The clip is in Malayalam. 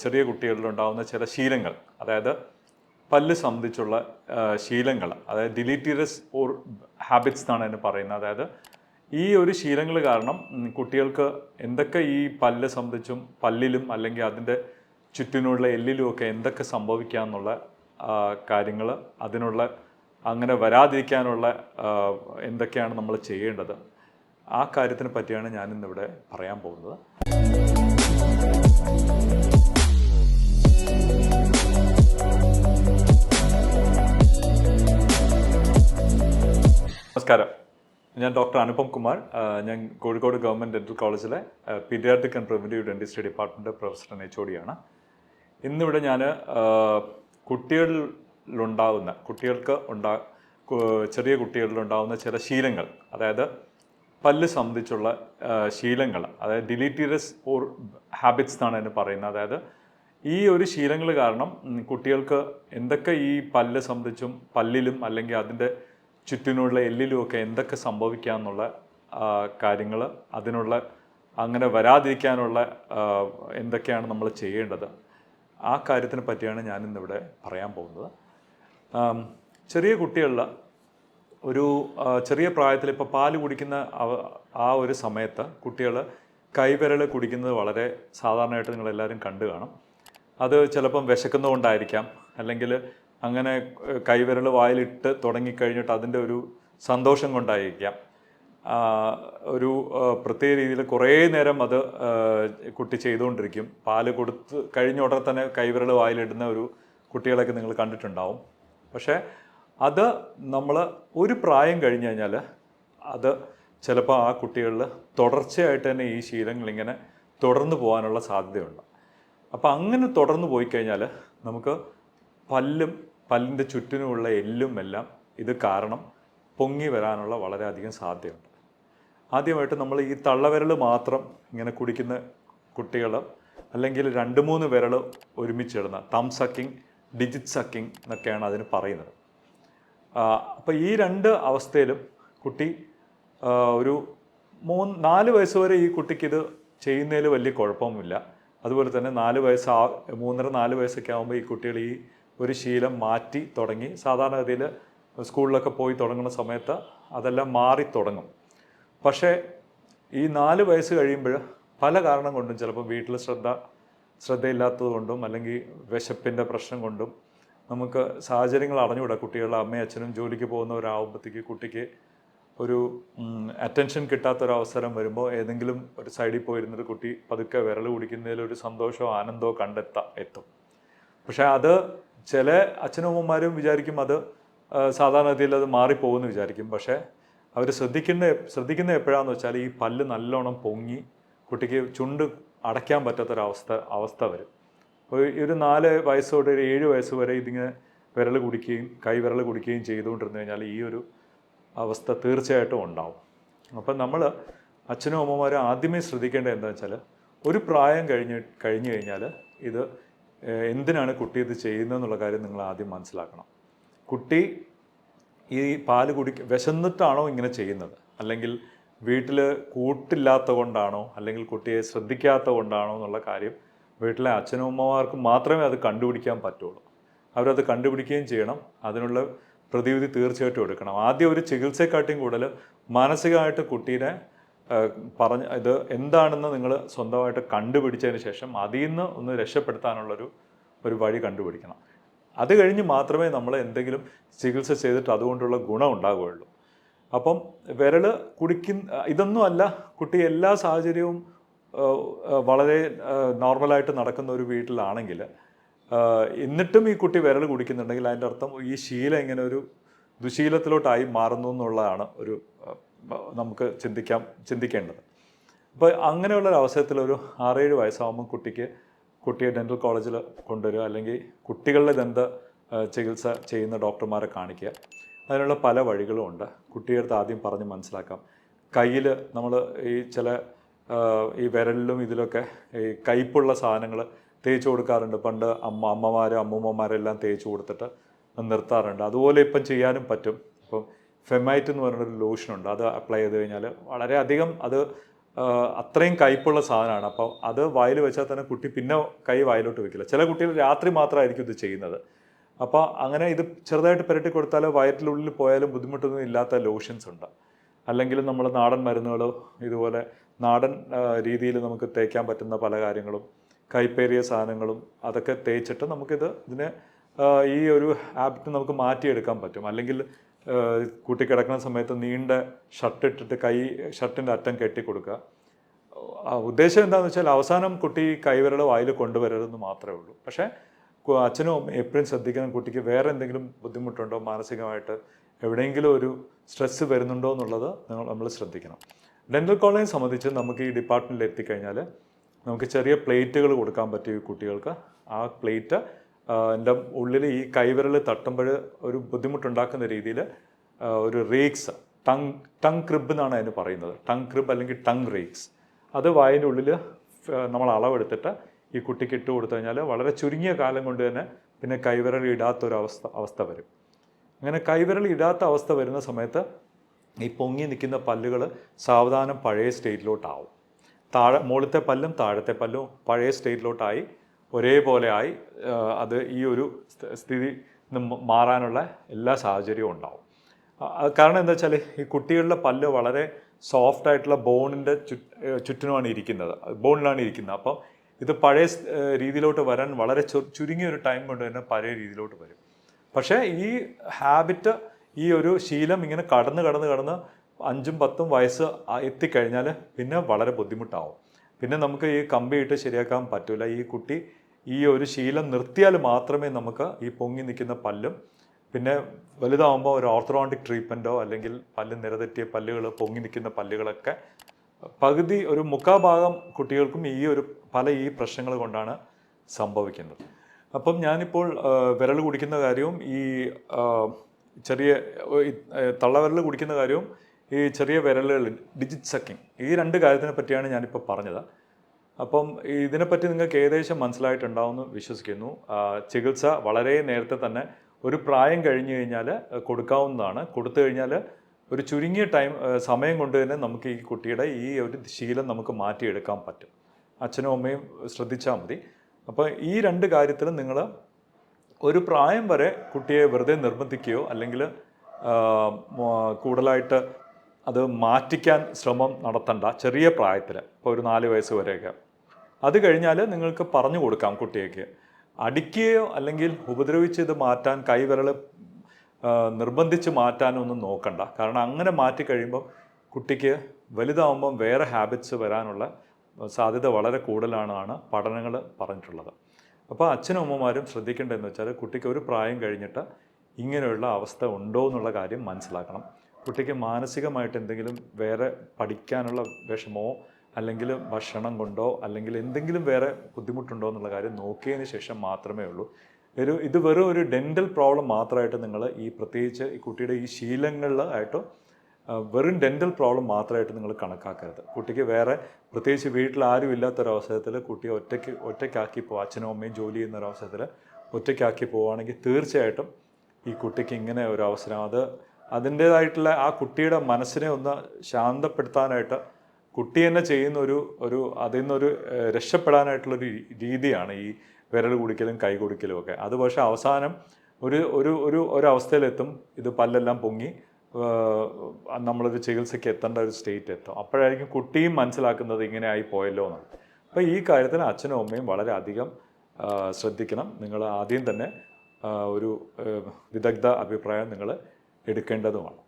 ചെറിയ കുട്ടികളിലുണ്ടാകുന്ന ചില ശീലങ്ങൾ അതായത് പല്ല് സംബന്ധിച്ചുള്ള ശീലങ്ങൾ അതായത് ഡിലീറ്റീരിയസ് ഓർ ഹാബിറ്റ്സ് എന്നാണ് അതിന് പറയുന്നത്. അതായത് ഈ ഒരു ശീലങ്ങൾ കാരണം കുട്ടികൾക്ക് എന്തൊക്കെ ഈ പല്ല് സംബന്ധിച്ചും പല്ലിലും അല്ലെങ്കിൽ അതിന്റെ ചുറ്റിനുള്ള എല്ലിലും ഒക്കെ എന്തൊക്കെ സംഭവിക്കാമെന്നുള്ള കാര്യങ്ങൾ അതിനുള്ള അങ്ങനെ വരാതിരിക്കാനുള്ള എന്തൊക്കെയാണ് നമ്മൾ ചെയ്യേണ്ടത്? ആ കാര്യത്തിനെ പറ്റിയാണ് ഞാനിന്നിവിടെ പറയാൻ പോകുന്നത്. നമസ്കാരം. ഞാൻ ഡോക്ടർ അനുപം കുമാർ. ഞാൻ കോഴിക്കോട് ഗവൺമെന്റ് ഡെന്റൽ കോളേജിലെ paediatric and preventive dentistry department professor H ഒടിയാണ് ഇന്നിവിടെ ഞാൻ കുട്ടികളിലുണ്ടാകുന്ന കുട്ടികൾക്ക് ഉണ്ടാ ചെറിയ കുട്ടികളിലുണ്ടാകുന്ന ചില ശീലങ്ങൾ അതായത് പല്ല് സംബന്ധിച്ചുള്ള ശീലങ്ങൾ അതായത് ഡിലീറ്റീരിയസ് ഓർ ഹാബിറ്റ്സ് എന്നാണ് അതിന് പറയുന്നത്. അതായത് ഈ ഒരു ശീലങ്ങൾ കാരണം കുട്ടികൾക്ക് എന്തൊക്കെ ഈ പല്ല് സംബന്ധിച്ചും പല്ലിലും അല്ലെങ്കിൽ അതിന്റെ ചുറ്റിനുള്ള എല്ലിലുമൊക്കെ എന്തൊക്കെ സംഭവിക്കാമെന്നുള്ള കാര്യങ്ങൾ അതിനുള്ള അങ്ങനെ വരാതിരിക്കാനുള്ള എന്തൊക്കെയാണ് നമ്മൾ ചെയ്യേണ്ടത്? ആ കാര്യത്തിനെ പറ്റിയാണ് ഞാനിന്നിവിടെ പറയാൻ പോകുന്നത്. ചെറിയ കുട്ടികളിൽ ഒരു ചെറിയ പ്രായത്തിൽ ഇപ്പോൾ പാൽ കുടിക്കുന്ന ആ ഒരു സമയത്ത് കുട്ടികൾ കൈവിരൽ കുടിക്കുന്നത് വളരെ സാധാരണയായിട്ട് നിങ്ങളെല്ലാവരും കണ്ടു കാണും. അത് ചിലപ്പം വിശക്കുന്നതുകൊണ്ടായിരിക്കാം. അല്ലെങ്കിൽ അങ്ങനെ കൈവിരൽ വായിലിട്ട് തുടങ്ങിക്കഴിഞ്ഞിട്ട് അതിന്റെ ഒരു സന്തോഷം കൊണ്ടായിരിക്കാം. ഒരു പ്രത്യേക രീതിയിൽ കുറേ നേരം അത് കുട്ടി ചെയ്തുകൊണ്ടിരിക്കും. പാൽ കൊടുത്ത് കഴിഞ്ഞ ഉടനെ തന്നെ കൈവിരൽ വായിലിടുന്ന ഒരു കുട്ടികളൊക്കെ നിങ്ങൾ കണ്ടിട്ടുണ്ടാവും. പക്ഷേ അത് നമ്മൾ ഒരു പ്രായം കഴിഞ്ഞ് കഴിഞ്ഞാൽ അത് ചിലപ്പോൾ ആ കുട്ടികളിൽ തുടർച്ചയായിട്ട് തന്നെ ഈ ശീലങ്ങൾ ഇങ്ങനെ തുടർന്ന് പോകാനുള്ള സാധ്യതയുണ്ട്. അപ്പോൾ അങ്ങനെ തുടർന്ന് പോയി കഴിഞ്ഞാൽ നമുക്ക് പല്ലും പല്ലിന്റെ ചുറ്റിനുമുള്ള എല്ലും എല്ലാം ഇത് കാരണം പൊങ്ങി വരാനുള്ള വളരെയധികം സാധ്യതയുണ്ട്. ആദ്യമായിട്ട് നമ്മൾ ഈ തള്ളവിരൽ മാത്രം ഇങ്ങനെ കുടിക്കുന്ന കുട്ടികൾ അല്ലെങ്കിൽ രണ്ട് മൂന്ന് വിരൽ ഒരുമിച്ചിടുന്ന തം സക്കിങ് ഡിജിറ്റ് സക്കിങ് എന്നൊക്കെയാണ് അതിന് പറയുന്നത്. അപ്പോൾ ഈ രണ്ട് അവസ്ഥയിലും കുട്ടി ഒരു മൂന്ന് നാല് വയസ്സ് വരെ ഈ കുട്ടിക്ക് ഇത് ചെയ്യുന്നതിൽ വലിയ കുഴപ്പമൊന്നുമില്ല. അതുപോലെ തന്നെ നാല് വയസ്സ് മൂന്നര നാല് വയസ്സൊക്കെ ആകുമ്പോൾ ഈ കുട്ടികൾ ഈ ഒരു ശീലം മാറ്റി തുടങ്ങി. സാധാരണഗതിയിൽ സ്കൂളിലൊക്കെ പോയി തുടങ്ങുന്ന സമയത്ത് അതെല്ലാം മാറി തുടങ്ങും. പക്ഷേ ഈ നാല് വയസ്സ് കഴിയുമ്പോൾ പല കാരണം കൊണ്ടും ചിലപ്പോൾ വീട്ടിൽ ശ്രദ്ധ ശ്രദ്ധയില്ലാത്തത് കൊണ്ടും അല്ലെങ്കിൽ വിശപ്പിന്റെ പ്രശ്നം കൊണ്ടും നമുക്ക് സാഹചര്യങ്ങൾ അറിഞ്ഞുകൂടാ. കുട്ടികളുടെ അമ്മയും അച്ഛനും ജോലിക്ക് പോകുന്നവരാകുമ്പോഴത്തേക്ക് കുട്ടിക്ക് ഒരു അറ്റൻഷൻ കിട്ടാത്തൊരവസരം വരുമ്പോൾ ഏതെങ്കിലും ഒരു സൈഡിൽ പോയിരുന്നൊരു കുട്ടി പതുക്കെ വിരൽ കുടിക്കുന്നതിൽ ഒരു സന്തോഷമോ ആനന്ദമോ കണ്ടെത്താം എത്തും. പക്ഷേ അത് ചില അച്ഛനമ്മമാരും വിചാരിക്കും അത് സാധാരണ സാധാരണഗതിയിൽ അത് മാറിപ്പോകുമെന്ന് വിചാരിക്കും. പക്ഷേ അവർ ശ്രദ്ധിക്കുന്ന ശ്രദ്ധിക്കുന്ന എപ്പോഴാന്ന് വെച്ചാൽ ഈ പല്ല് നല്ലോണം പൊങ്ങി കുട്ടിക്ക് ചുണ്ട് അടയ്ക്കാൻ പറ്റാത്തൊരവസ്ഥ അവസ്ഥ വരും. അപ്പോൾ ഈ ഒരു നാല് വയസ്സ് ഒരു ഏഴ് വയസ്സ് വരെ ഇതിങ്ങനെ വിരൽ കുടിക്കുകയും കൈ വിരൽ കുടിക്കുകയും ചെയ്തുകൊണ്ടിരുന്നു കഴിഞ്ഞാൽ ഈ ഒരു അവസ്ഥ തീർച്ചയായിട്ടും ഉണ്ടാവും. അപ്പം നമ്മൾ അച്ഛനും അമ്മമാരും ആദ്യമേ ശ്രദ്ധിക്കേണ്ടത് എന്താണെന്ന് വെച്ചാൽ ഒരു പ്രായം കഴിഞ്ഞ് കഴിഞ്ഞു കഴിഞ്ഞാൽ ഇത് എന്തിനാണ് കുട്ടി ഇത് ചെയ്യുന്നതെന്നുള്ള കാര്യം നിങ്ങൾ ആദ്യം മനസ്സിലാക്കണം. കുട്ടി ഈ പാൽ കുടി വിശന്നിട്ടാണോ ഇങ്ങനെ ചെയ്യുന്നത്? അല്ലെങ്കിൽ വീട്ടിൽ കൂട്ടില്ലാത്ത കൊണ്ടാണോ? അല്ലെങ്കിൽ കുട്ടിയെ ശ്രദ്ധിക്കാത്ത കൊണ്ടാണോ എന്നുള്ള കാര്യം വീട്ടിലെ അച്ഛനും അമ്മമാർക്ക് മാത്രമേ അത് കണ്ടുപിടിക്കാൻ പറ്റുള്ളൂ. അവരത് കണ്ടുപിടിക്കുകയും ചെയ്യണം. അതിനുള്ള പ്രതിവിധി തീർച്ചയായിട്ടും എടുക്കണം. ആദ്യം ഒരു ചികിത്സയെക്കാട്ടിയും കൂടുതൽ മാനസികമായിട്ട് കുട്ടീനെ പറഞ്ഞ് ഇത് എന്താണെന്ന് നിങ്ങൾ സ്വന്തമായിട്ട് കണ്ടുപിടിച്ചതിന് ശേഷം അതിൽ നിന്ന് ഒന്ന് രക്ഷപ്പെടുത്താനുള്ളൊരു ഒരു വഴി കണ്ടുപിടിക്കണം. അത് കഴിഞ്ഞ് മാത്രമേ നമ്മൾ എന്തെങ്കിലും ചികിത്സ ചെയ്തിട്ട് അതുകൊണ്ടുള്ള ഗുണം ഉണ്ടാകുകയുള്ളൂ അപ്പം വിരൽ കുടിക്കുന്ന ഇതൊന്നും അല്ല കുട്ടി എല്ലാ സാഹചര്യവും വളരെ നോർമലായിട്ട് നടക്കുന്ന ഒരു വീട്ടിലാണെങ്കിൽ എന്നിട്ടും ഈ കുട്ടി വിരൽ കുടിക്കുന്നുണ്ടെങ്കിൽ അതിന്റെ അർത്ഥം ഈ ശീലം ഇങ്ങനെ ഒരു ദുശീലത്തിലോട്ടായി മാറുന്നു എന്നുള്ളതാണ് ഒരു നമുക്ക് ചിന്തിക്കാം ചിന്തിക്കേണ്ടത്. അപ്പോൾ അങ്ങനെയുള്ള ഒരു അവസരത്തിൽ ഒരു ആറേഴ് വയസ്സാകുമ്പോൾ കുട്ടിക്ക് കുട്ടിയെ ഡെന്റൽ കോളേജിൽ കൊണ്ടുവരിക അല്ലെങ്കിൽ കുട്ടികളുടെ ദന്ത ചികിത്സ ചെയ്യുന്ന ഡോക്ടർമാരെ കാണിക്കുക. അതിനുള്ള പല വഴികളും ഉണ്ട്. കുട്ടിയെടുത്ത് ആദ്യം പറഞ്ഞ് മനസ്സിലാക്കാം. കയ്യിൽ നമ്മൾ ഈ ചില ഈ വിരലിലും ഇതിലൊക്കെ ഈ കയ്പുള്ള സാധനങ്ങൾ തേച്ച് കൊടുക്കാറുണ്ട്. പണ്ട് അമ്മ അമ്മമാരും അമ്മൂമ്മമാരെല്ലാം തേച്ച് കൊടുത്തിട്ട് നിർത്താറുണ്ട്. അതുപോലെ ഇപ്പം ചെയ്യാനും പറ്റും. ഇപ്പം ഫെമൈറ്റ് എന്ന് പറയുന്നൊരു ലോഷനുണ്ട് അത് അപ്ലൈ ചെയ്ത് കഴിഞ്ഞാൽ വളരെയധികം അത് അത്രയും കയ്പുള്ള സാധനമാണ്. അപ്പോൾ അത് വായിൽ വെച്ചാൽ തന്നെ കുട്ടി പിന്നെ കൈ വായിലോട്ട് വെക്കില്ല. ചില കുട്ടികൾ രാത്രി മാത്രമായിരിക്കും ഇത് ചെയ്യുന്നത്. അപ്പോൾ അങ്ങനെ ഇത് ചെറുതായിട്ട് പുരട്ടി കൊടുത്താൽ വയറ്റിനുള്ളിൽ പോയാലും ബുദ്ധിമുട്ടൊന്നും ഇല്ലാത്ത ലോഷൻസ് ഉണ്ട്. അല്ലെങ്കിൽ നമ്മൾ നാടൻ മരുന്നുകൾ ഇതുപോലെ നാടൻ രീതിയിൽ നമുക്ക് തേക്കാൻ പറ്റുന്ന പല കാര്യങ്ങളും കൈപ്പേറിയ സാധനങ്ങളും അതൊക്കെ തേച്ചിട്ട് നമുക്കിത് ഇതിനെ ഈ ഒരു ഹാബിറ്റ് നമുക്ക് മാറ്റിയെടുക്കാൻ പറ്റും. അല്ലെങ്കിൽ ആ, കുട്ടി കിടക്കുന്ന സമയത്ത് നീണ്ട ഷർട്ട് ഇട്ടിട്ട് കൈ ഷർട്ടിന്റെ അറ്റം കെട്ടി കൊടുക്കുക ഉദ്ദേശം എന്താണെന്ന് വെച്ചാൽ അവസാനം കുട്ടി കൈവിരൽ വായിൽ കൊണ്ടുവരരുതെന്ന് മാത്രമേ ഉള്ളൂ. പക്ഷേ അച്ഛനും എപ്പോഴും ശ്രദ്ധിക്കണം കുട്ടിക്ക് വേറെ എന്തെങ്കിലും ബുദ്ധിമുട്ടുണ്ടോ മാനസികമായിട്ട് എവിടെയെങ്കിലും ഒരു സ്ട്രെസ്സ് വരുന്നുണ്ടോ എന്നുള്ളത് നിങ്ങൾ നമ്മൾ ശ്രദ്ധിക്കണം. ഡെന്റൽ കോളേജ് സംബന്ധിച്ച് നമുക്ക് ഈ ഡിപ്പാർട്ട്മെന്റിൽ എത്തിക്കഴിഞ്ഞാൽ നമുക്ക് ചെറിയ പ്ലേറ്റുകൾ കൊടുക്കാൻ പറ്റും ഈ കുട്ടികൾക്ക് ആ പ്ലേറ്റ് എന്റെ ഉള്ളിൽ ഈ കൈവിരൽ തട്ടുമ്പോൾ ഒരു ബുദ്ധിമുട്ടുണ്ടാക്കുന്ന രീതിയിൽ ഒരു റേക്സ് ടങ് ടങ് ക്രിബ് എന്നാണ് അതിന് പറയുന്നത്. ടങ് ക്രിബ് അല്ലെങ്കിൽ ടങ് റേക്സ്. അത് വായന്റെ ഉള്ളിൽ നമ്മൾ അളവെടുത്തിട്ട് ഈ കുട്ടിക്ക് ഇട്ട് കൊടുത്തു കഴിഞ്ഞാൽ വളരെ ചുരുങ്ങിയ കാലം കൊണ്ട് തന്നെ പിന്നെ കൈവിരൽ ഇടാത്തൊരു അവസ്ഥ അവസ്ഥ വരും. അങ്ങനെ കൈവിരൽ ഇടാത്ത അവസ്ഥ വരുന്ന സമയത്ത് ഈ പൊങ്ങി നിൽക്കുന്ന പല്ലുകൾ സാവധാനം പഴയ സ്റ്റേറ്റിലോട്ടാവും. താഴെ മുകളിലത്തെ പല്ലും താഴത്തെ പല്ലും പഴയ സ്റ്റേറ്റിലോട്ടായി ഒരേപോലെ ആയി അത് ഈ ഒരു സ്ഥിതി മാറാനുള്ള എല്ലാ സാഹചര്യവും ഉണ്ടാവും. കാരണം എന്താ വെച്ചാൽ ഈ കുട്ടികളുടെ പല്ല് വളരെ സോഫ്റ്റ് ആയിട്ടുള്ള ബോണിന്റെ ചുറ്റിനുമാണ് ഇരിക്കുന്നത്. ബോണിലാണ് ഇരിക്കുന്നത്. അപ്പം ഇത് പഴയ രീതിയിലോട്ട് വരാൻ വളരെ ചുരുങ്ങിയ ഒരു ടൈം കൊണ്ട് തന്നെ പഴയ രീതിയിലോട്ട് വരും. പക്ഷേ ഈ ഹാബിറ്റ് ഈ ഒരു ശീലം ഇങ്ങനെ കടന്ന് കടന്ന് കടന്ന് അഞ്ചും പത്തും വയസ്സ് എത്തിക്കഴിഞ്ഞാൽ പിന്നെ വളരെ ബുദ്ധിമുട്ടാവും. പിന്നെ നമുക്ക് ഈ കമ്പിയിട്ട് ശരിയാക്കാൻ പറ്റില്ല ഈ കുട്ടി ഈ ഒരു ശീലം നിർത്തിയാൽ മാത്രമേ നമുക്ക് ഈ പൊങ്ങി നിൽക്കുന്ന പല്ലും പിന്നെ വലുതാവുമ്പോൾ ഒരു ഓർത്തോഡോണ്ടിക് ട്രീറ്റ്മെന്റോ അല്ലെങ്കിൽ പല്ല് നിരതെറ്റിയ പല്ലുകൾ പൊങ്ങി നിൽക്കുന്ന പല്ലുകളൊക്കെ പകുതി ഒരു മുക്കാ ഭാഗം കുട്ടികൾക്കും ഈ ഒരു പല ഈ പ്രശ്നങ്ങൾ കൊണ്ടാണ് സംഭവിക്കുന്നത്. അപ്പം ഞാനിപ്പോൾ വിരൽ കുടിക്കുന്ന കാര്യവും ഈ ചെറിയ തള്ളവിരൽ കുടിക്കുന്ന കാര്യവും ഈ ചെറിയ വിരലുകൾ ഡിജിറ്റ് സക്കിങ് ഈ രണ്ട് കാര്യത്തിനെ പറ്റിയാണ് ഞാനിപ്പോൾ പറഞ്ഞത്. അപ്പം ഇതിനെപ്പറ്റി നിങ്ങൾക്ക് ഏകദേശം മനസ്സിലായിട്ടുണ്ടാവുമെന്ന് വിശ്വസിക്കുന്നു. ചികിത്സ വളരെ നേരത്തെ തന്നെ ഒരു പ്രായം കഴിഞ്ഞു കഴിഞ്ഞാൽ കൊടുക്കാവുന്നതാണ്. കൊടുത്തു കഴിഞ്ഞാൽ ഒരു ചുരുങ്ങിയ ടൈം സമയം കൊണ്ട് തന്നെ നമുക്ക് ഈ കുട്ടിയുടെ ഈ ഒരു ശീലം നമുക്ക് മാറ്റിയെടുക്കാൻ പറ്റും. അച്ഛനും അമ്മയും ശ്രദ്ധിച്ചാൽ മതി. അപ്പോൾ ഈ രണ്ട് കാര്യത്തിലും നിങ്ങൾ ഒരു പ്രായം വരെ കുട്ടിയെ വെറുതെ നിർബന്ധിക്കുകയോ അല്ലെങ്കിൽ കൂടുതലായിട്ട് അത് മാറ്റിക്കാൻ ശ്രമം നടത്തണ്ട ചെറിയ പ്രായത്തിൽ ഇപ്പോൾ ഒരു നാല് വയസ്സ് വരെയൊക്കെ. അത് കഴിഞ്ഞാൽ നിങ്ങൾക്ക് പറഞ്ഞു കൊടുക്കാം കുട്ടിയേക്ക് അടിക്കുകയോ അല്ലെങ്കിൽ ഉപദ്രവിച്ച് ഇത് മാറ്റാൻ കൈവിരൽ നിർബന്ധിച്ച് മാറ്റാനൊന്നും നോക്കണ്ട. കാരണം അങ്ങനെ മാറ്റി കഴിയുമ്പോൾ കുട്ടിക്ക് വലുതാവുമ്പം വേറെ ഹാബിറ്റ്സ് വരാനുള്ള സാധ്യത വളരെ കൂടുതലാണെന്നാണ് പഠനങ്ങൾ പറഞ്ഞിട്ടുള്ളത്. അപ്പോൾ അച്ഛനും അമ്മമാരും ശ്രദ്ധിക്കേണ്ടതെന്ന് വെച്ചാൽ കുട്ടിക്ക് ഒരു പ്രായം കഴിഞ്ഞിട്ട് ഇങ്ങനെയുള്ള അവസ്ഥ ഉണ്ടോ എന്നുള്ള കാര്യം മനസ്സിലാക്കണം. കുട്ടിക്ക് മാനസികമായിട്ട് എന്തെങ്കിലും വേറെ പഠിക്കാനുള്ള വിഷമമോ അല്ലെങ്കിൽ ഭക്ഷണം കൊണ്ടോ അല്ലെങ്കിൽ എന്തെങ്കിലും വേറെ ബുദ്ധിമുട്ടുണ്ടോ എന്നുള്ള കാര്യം നോക്കിയതിന് ശേഷം മാത്രമേ ഉള്ളൂ. ഒരു ഇത് വെറും ഒരു ഡെന്റൽ പ്രോബ്ലം മാത്രമായിട്ട് നിങ്ങൾ ഈ പ്രത്യേകിച്ച് ഈ കുട്ടിയുടെ ഈ ശീലങ്ങളിലായിട്ടോ വെറും ഡെന്റൽ പ്രോബ്ലം മാത്രമായിട്ട് നിങ്ങൾ കണക്കാക്കരുത്. കുട്ടിക്ക് വേറെ പ്രത്യേകിച്ച് വീട്ടിൽ ആരും ഇല്ലാത്തൊരവസരത്തിൽ കുട്ടിയെ ഒറ്റയ്ക്ക് ഒറ്റയ്ക്കാക്കി പോകും അച്ഛനും അമ്മയും ജോലി ചെയ്യുന്ന ഒരു അവസരത്തിൽ ഒറ്റയ്ക്കാക്കി പോവുകയാണെങ്കിൽ തീർച്ചയായിട്ടും ഈ കുട്ടിക്ക് ഇങ്ങനെ ഒരു അവസരം അത് അതിന്റേതായിട്ടുള്ള ആ കുട്ടിയുടെ മനസ്സിനെ ഒന്ന് ശാന്തപ്പെടുത്താനായിട്ട് കുട്ടി തന്നെ ചെയ്യുന്ന ഒരു ഒരു അതിൽ നിന്നൊരു രക്ഷപ്പെടാനായിട്ടുള്ളൊരു രീതിയാണ് ഈ വിരൽ കുടിക്കലും കൈ കുടിക്കലും ഒക്കെ. അത് പക്ഷേ അവസാനം ഒരു ഒരു ഒരു ഒരവസ്ഥയിലെത്തും ഇത് പല്ലെല്ലാം പൊങ്ങി നമ്മളൊരു ചികിത്സയ്ക്ക് എത്തേണ്ട ഒരു സ്റ്റേറ്റ് എത്തും. അപ്പോഴായിരിക്കും കുട്ടിയും മനസ്സിലാക്കുന്നത് ഇങ്ങനെ ആയി പോയല്ലോ എന്നാണ്. അപ്പോൾ ഈ കാര്യത്തിൽ അച്ഛനും അമ്മയും വളരെ അധികം ശ്രദ്ധിക്കണം. നിങ്ങൾ ആദ്യം തന്നെ ഒരു വിദഗ്ധ അഭിപ്രായം നിങ്ങൾ എടുക്കേണ്ടതുമാണ്.